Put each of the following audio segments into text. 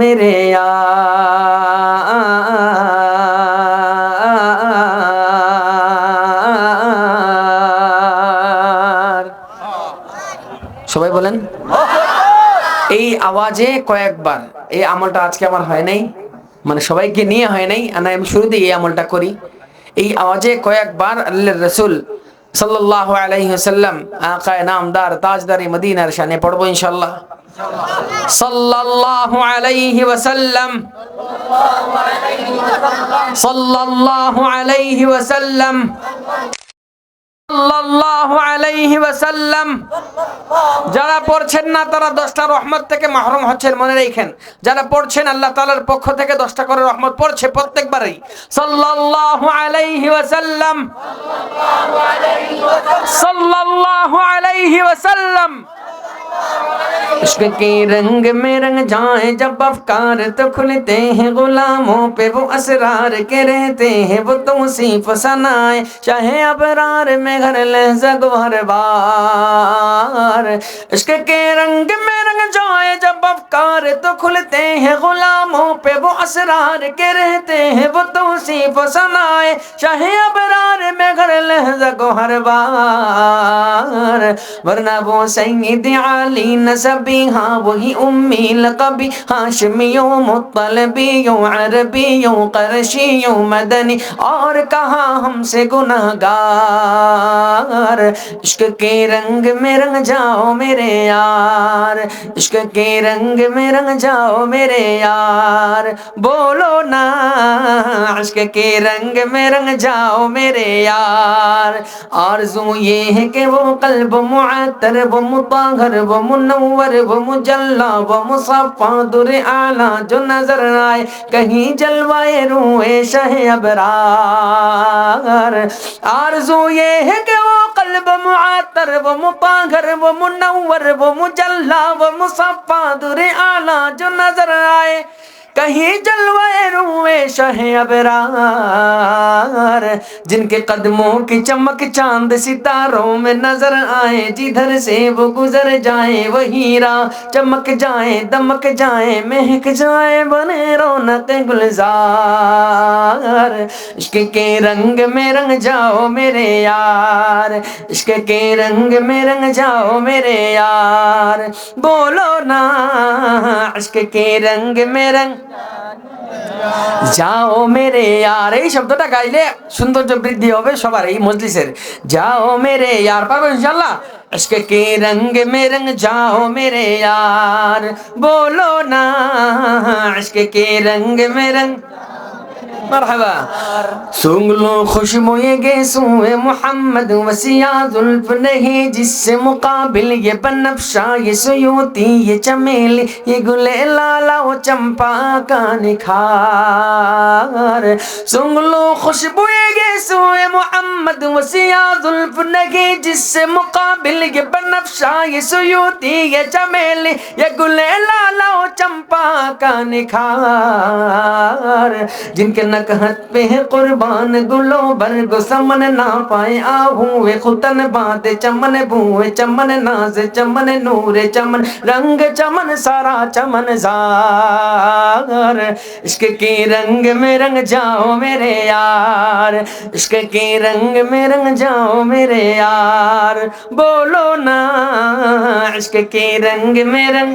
মেরে সবাই বলেন। এই আওয়াজে কয়েকবার, এই আমলটা আজকে আমার হয় নাই মানে সবাইকে নিয়ে হয় নাই, আর আমি শুরু দিয়ে এই আমলটা করি। এই আওয়াজে কয়েকবার আল্লাহ রসুল সাল্লাহ আলাইহি সাল্লাম আকায় নামদার, তাজদারি মদিনার শানে পড়ব ইনশাল্লাহ আলাইহি ওয়াসাল্লাম, সাল্লাল্লাহু আলাইহি ওয়াসাল্লাম, সাল্লাল্লাহু আলাইহি ওয়াসাল্লাম, যারা পড়ছেন না তারা দশটা রহমত থেকে মাহরুম হচ্ছেন, মনে রেখেন। যারা পড়ছেন, আল্লাহ তাআলার পক্ষ থেকে দশটা করে রহমত পড়ছে প্রত্যেকবারই। সাল্লাল্লাহু আলাইহি ওয়াসাল্লাম, সাল্লাল্লাহু আলাইহি ওয়াসাল্লাম عشق کے رنگ میں رنگ جائیں جب افکار تو کھلتے ہیں غلاموں پہ، وہ اسرار کے رہتے ہیں، وہ تو توصیف سنائیں چاہے ابرار میں گھر لہجہ گوھر بار عشق کے رنگ میں رنگ جائیں جب افکار تو کھلتے ہیں غلاموں پہ، وہ اسرار کے رہتے ہیں، وہ تو توصیف سنائیں چاہے ابرار کر لہجہ کو ہر بار۔ ورنہ وہ سید علی نصبی ہاں وہی امی لقبی۔ ہاشمیوں، مطلبیوں، عربیوں قرشیوں مدنی۔ اور کہاں ہم سے گناہ گار عشق کے رنگ میں رنگ جاؤ میرے یار۔ عشق کے رنگ میں رنگ جاؤ میرے یار۔ بولو نا، عشق کے رنگ میں رنگ جاؤ میرے یار۔ سرکار آرزو یہ ہے کہ وہ قلب معطر و مطاہر و منور و مجلا و مصفا در اعلی جو نظر آئے۔ کہیں جلوائے روئے شہ ابرار۔ آرزو یہ ہے کہ وہ قلب معطر و مطاہر و منور و مجلا و مصفا در اعلی جو نظر آئے۔ کہیں جلوے روے شہ ابرار، جن کے قدموں کی چمک چاند ستاروں میں نظر آئے، جدھر سے وہ گزر جائیں وہ ہیرا چمک جائیں، دمک جائیں، مہک جائیں بنے رونق گلزار۔ عشق کے رنگ میں رنگ جاؤ میرے یار، عشق کے رنگ میں رنگ جاؤ میرے یار۔ بولو نا، عشق کے رنگ میں رنگ যাও মেরে, আর এই শব্দটা গাইলে সৌন্দর্য বৃদ্ধি হবে সবার এই মজলিসের। যাও মেরে, আর পারবেন ইনশাল্লাহ আজকে কে রঙ মে রঙ যাও মেরে, আর বলো না, আজকে কে রঙ মে রঙ مرحبا. سونگ لو خوشبو یہ گیسوئے محمد وسیع ظلف نہیں جس سے مقابل یہ بنفشا یہ سیوتی یہ چمیلی، یہ گل لالا و چمپا کا نکھار۔ سونگ لو خوشبو یہ گیسوئے محمد وسیع ظلف نہیں جس سے مقابل یہ بنفشا یہ سیوتی یہ چمیلی، یہ گل لالا و چمپا کا نکھار۔ جن کے نکہت پہ ہے قربان گلو برگ سمن نہ پائے آہوے خطن باندے چمن بوئے چمن ناز چمن نور چمن، رنگ چمن سارا چمن زار۔ عشق کے رنگ میں رنگ جاؤ میرے یار، عشق کے رنگ میں رنگ جاؤ میرے یار۔ بولو نا، عشق کے رنگ میں رنگ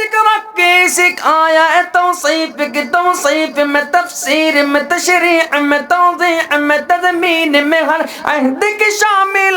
ذكرك كيسك آية توصيفك توصيف من تفسير من تشريح من توضيح من تضمين من هر عهدك شامل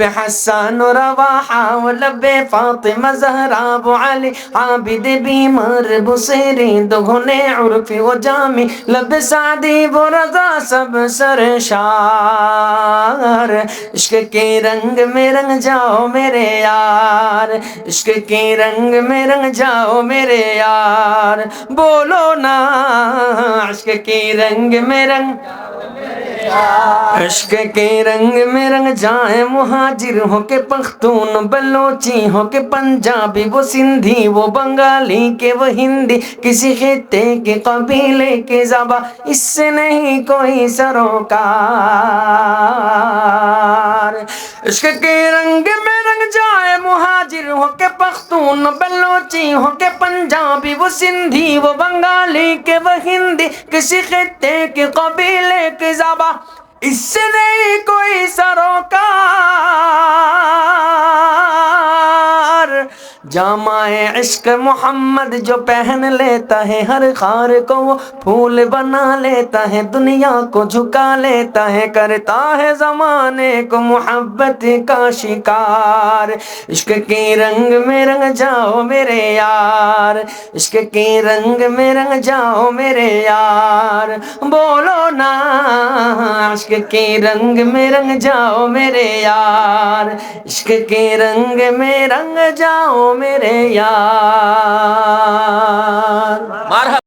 لب حسان و رواحہ و لب فاطمہ زہرا و علی عابد بیمار بصیری دگھنے عرف و جامی لب سعدی و رضا سب سرشار عشق کے رنگ میں رنگ جاؤ میرے یار عشق کے رنگ میں رنگ جاؤ میرے یار. بولو نا عشق کے رنگ میں رنگ عشق کے رنگ میں رنگ جائیں مہاجر ہو کے پختون، بلوچی ہو کے پنجابی، وہ سندھی، وہ بنگالی کے وہ ہندی، کسی خطے کے قبیلے کے زبا اس سے نہیں کوئی سروکار۔ عشق کے رنگ میں بن جائے مہاجر، ہو کے پختون، بلوچی، ہو کے پنجابی، وہ سندھی، وہ بنگالی، کے وہ ہندی، کسی خطے، کے قبیلے، کے زبان اس سے نہیں کوئی سروکار جامع عشق محمد جو پہن لیتا ہے، ہر خار کو وہ پھول بنا لیتا ہے، دنیا کو جھکا لیتا ہے، کرتا ہے زمانے کو محبت کا شکار۔ عشق کے رنگ میں رنگ جاؤ میرے یار۔ عشق کے رنگ میں رنگ جاؤ میرے یار۔ بولو نا عشق کے رنگ میں رنگ جاؤ میرے یار، عشق کے رنگ میں رنگ جاؤ میرے یار۔